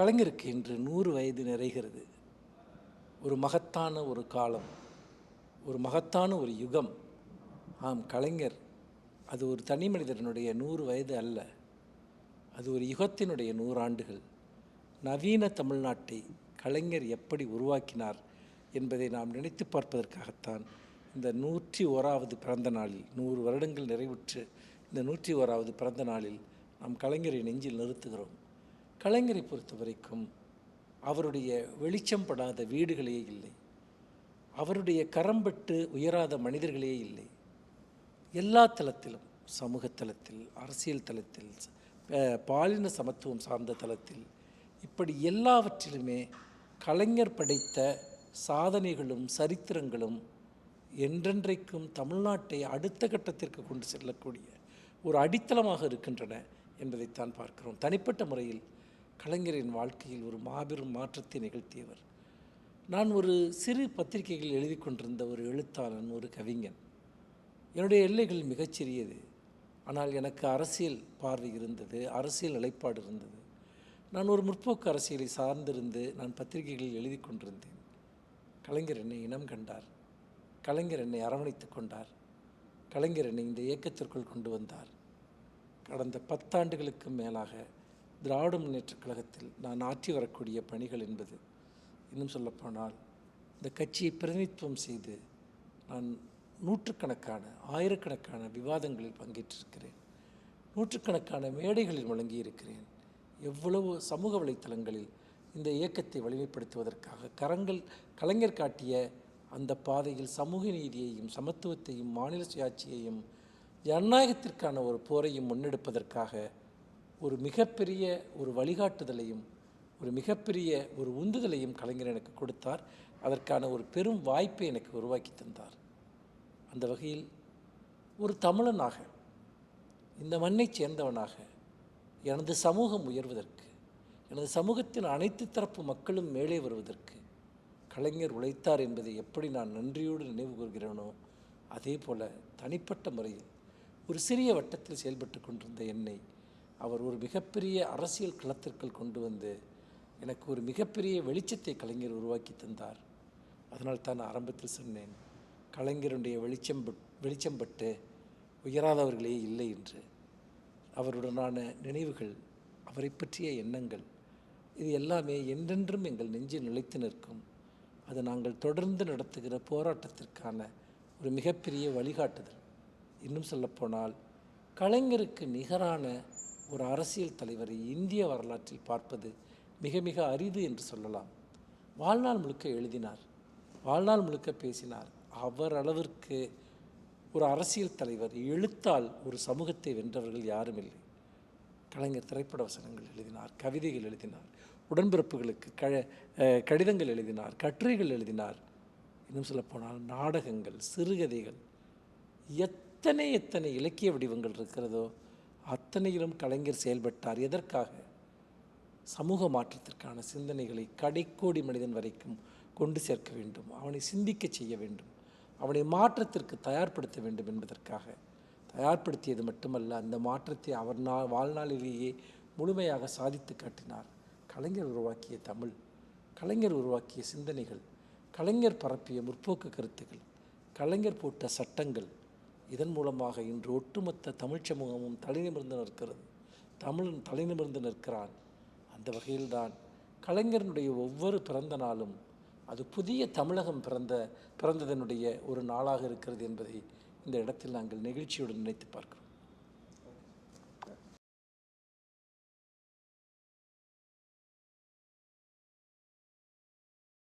கலைஞருக்கு இன்று நூறு வயது நிறைகிறது. ஒரு மகத்தான ஒரு காலம் ஒரு மகத்தான ஒரு யுகம். ஆம் கலைஞர் அது ஒரு தனி மனிதனுடைய நூறு வயது அல்ல. அது ஒரு யுகத்தினுடைய நூறாண்டுகள். நவீன தமிழ்நாட்டை கலைஞர் எப்படி உருவாக்கினார் என்பதை நாம் நினைத்து பார்ப்பதற்காகத்தான் இந்த நூற்றி ஓராவது பிறந்த நாளில் நூறு வருடங்கள் நிறைவுற்று இந்த நூற்றி ஓராவது பிறந்த நாளில் நாம் கலைஞரை நெஞ்சில் நிறுத்துகிறோம். கலைஞரை பொறுத்த வரைக்கும் அவருடைய வெளிச்சம் படாத வீடுகளே இல்லை. அவருடைய கரம்பட்டு உயராத மனிதர்களே இல்லை. எல்லா தளத்திலும் சமூக தளத்தில் அரசியல் தளத்தில் பாலின சமத்துவம் சார்ந்த தளத்தில் இப்படி எல்லாவற்றிலுமே கலைஞர் படைத்த சாதனைகளும் சரித்திரங்களும் என்றென்றைக்கும் தமிழ்நாட்டை அடுத்த கட்டத்திற்கு கொண்டு செல்லக்கூடிய ஒரு அடித்தளமாக இருக்கின்றன என்பதைத்தான் பார்க்கிறோம். தனிப்பட்ட முறையில் கலைஞரின் வாழ்க்கையில் ஒரு மாபெரும் மாற்றத்தை நிகழ்த்தியவர். நான் ஒரு சிறு பத்திரிகைகள் எழுதி கொண்டிருந்த ஒரு எழுத்தாளன் ஒரு கவிஞன். என்னுடைய எல்லைகள் மிகச்சிறியது ஆனால் எனக்கு அரசியல் பார்வை இருந்தது அரசியல் நிலைப்பாடு இருந்தது. நான் ஒரு முற்போக்கு அரசியலை சார்ந்திருந்து நான் பத்திரிகைகளில் எழுதி கொண்டிருந்தேன். கலைஞர் என்னை இனம் கண்டார். கலைஞர் என்னை அரவணைத்துக் கொண்டார். கலைஞர் என்னை இந்த இயக்கத்திற்குள் கொண்டு வந்தார். கடந்த பத்தாண்டுகளுக்கு மேலாக திராவிட முன்னேற்றக் கழகத்தில் நான் ஆற்றி வரக்கூடிய பணிகள் என்பது இன்னும் சொல்லப்போனால் இந்த கட்சியை பிரதிநிதித்துவம் செய்து நான் நூற்றுக்கணக்கான ஆயிரக்கணக்கான விவாதங்களில் பங்கேற்றிருக்கிறேன். நூற்றுக்கணக்கான மேடைகளில் வழங்கியிருக்கிறேன் எவ்வளவு சமூக வலைத்தளங்களில் இந்த இயக்கத்தை வலிமைப்படுத்துவதற்காக கரங்கள் கலைஞர் காட்டிய அந்த பாதையில் சமூக நீதியையும் சமத்துவத்தையும் மாநில சுயாட்சியையும் ஜனநாயகத்திற்கான ஒரு போரையும் முன்னெடுப்பதற்காக ஒரு மிகப்பெரிய ஒரு வழிகாட்டுதலையும் ஒரு மிகப்பெரிய ஒரு உந்துதலையும் கலைஞர் எனக்கு கொடுத்தார். அதற்கான ஒரு பெரும் வாய்ப்பை எனக்கு உருவாக்கி தந்தார். அந்த வகையில் ஒரு தமிழனாக இந்த மண்ணை சேர்ந்தவனாக எனது சமூகம் உயர்வதற்கு எனது சமூகத்தின் அனைத்து தரப்பு மக்களும் மேலே வருவதற்கு கலைஞர் உழைத்தார் என்பதை எப்படி நான் நன்றியோடு நினைவு கூறுகிறேனோ அதே போல தனிப்பட்ட முறையில் ஒரு சிறிய வட்டத்தில் செயல்பட்டு கொண்டிருந்த என்னை அவர் ஒரு மிகப்பெரிய அரசியல் களத்திற்குள் கொண்டு வந்து எனக்கு ஒரு மிகப்பெரிய வெளிச்சத்தை கலைஞர் உருவாக்கி தந்தார். அதனால் தான் ஆரம்பத்தில் சொன்னேன் கலைஞருடைய வெளிச்சம் வெளிச்சம் பட்டு உயராதவர்களே இல்லை என்று. அவருடனான நினைவுகள் அவரை பற்றிய எண்ணங்கள் இது எல்லாமே என்றென்றும் எங்கள் நெஞ்சில் நிலைத்து நிற்கும். அது நாங்கள் தொடர்ந்து நடத்துகிற போராட்டத்திற்கான ஒரு மிகப்பெரிய வழிகாட்டுதல். இன்னும் சொல்லப்போனால் கலைஞருக்கு நிகரான ஒரு அரசியல் தலைவரை இந்திய வரலாற்றில் பார்ப்பது மிக மிக அரிது என்று சொல்லலாம். வாழ்நாள் முழுக்க எழுதினார் வாழ்நாள் முழுக்க பேசினார். அவர் அளவிற்கு ஒரு அரசியல் தலைவர் எழுத்தால் ஒரு சமூகத்தை வென்றவர்கள் யாரும் இல்லை. கலைஞர் திரைப்பட வசனங்கள் எழுதினார் கவிதைகள் எழுதினார் உடன்பிறப்புகளுக்கு க கடிதங்கள் எழுதினார் கட்டுரைகள் எழுதினார். இன்னும் சொல்லப்போனால் நாடகங்கள் சிறுகதைகள் எத்தனை எத்தனை இலக்கிய வடிவங்கள் இருக்கிறதோ அத்தனையிலும் கலைஞர் செயல்பட்டார். எதற்காக? சமூக மாற்றத்திற்கான சிந்தனைகளை கடைக்கோடி மனிதன் வரைக்கும் கொண்டு சேர்க்க வேண்டும். அவனை சிந்திக்க செய்ய வேண்டும். அவனை மாற்றத்திற்கு தயார்படுத்த வேண்டும் என்பதற்காக. தயார்படுத்தியது மட்டுமல்ல அந்த மாற்றத்தை அவர் நா வாழ்நாளிலேயே முழுமையாக சாதித்து காட்டினார். கலைஞர் உருவாக்கிய தமிழ் கலைஞர் உருவாக்கிய சிந்தனைகள் கலைஞர் பரப்பிய முற்போக்கு கருத்துக்கள் கலைஞர் போட்ட சட்டங்கள் இதன் மூலமாக இன்று ஒட்டுமொத்த தமிழ் சமூகமும் தலைநிமிர்ந்து நிற்கிறது. தமிழன் தலைநிமிர்ந்து நிற்கிறான். அந்த வகையில்தான் கலைஞரனுடைய ஒவ்வொரு பிறந்த நாளும் அது புதிய தமிழகம் பிறந்த பிறந்ததனுடைய ஒரு நாளாக இருக்கிறது என்பதை இந்த இடத்தில் நாங்கள் நெகிழ்ச்சியுடன் நினைத்து பார்க்கிறோம்.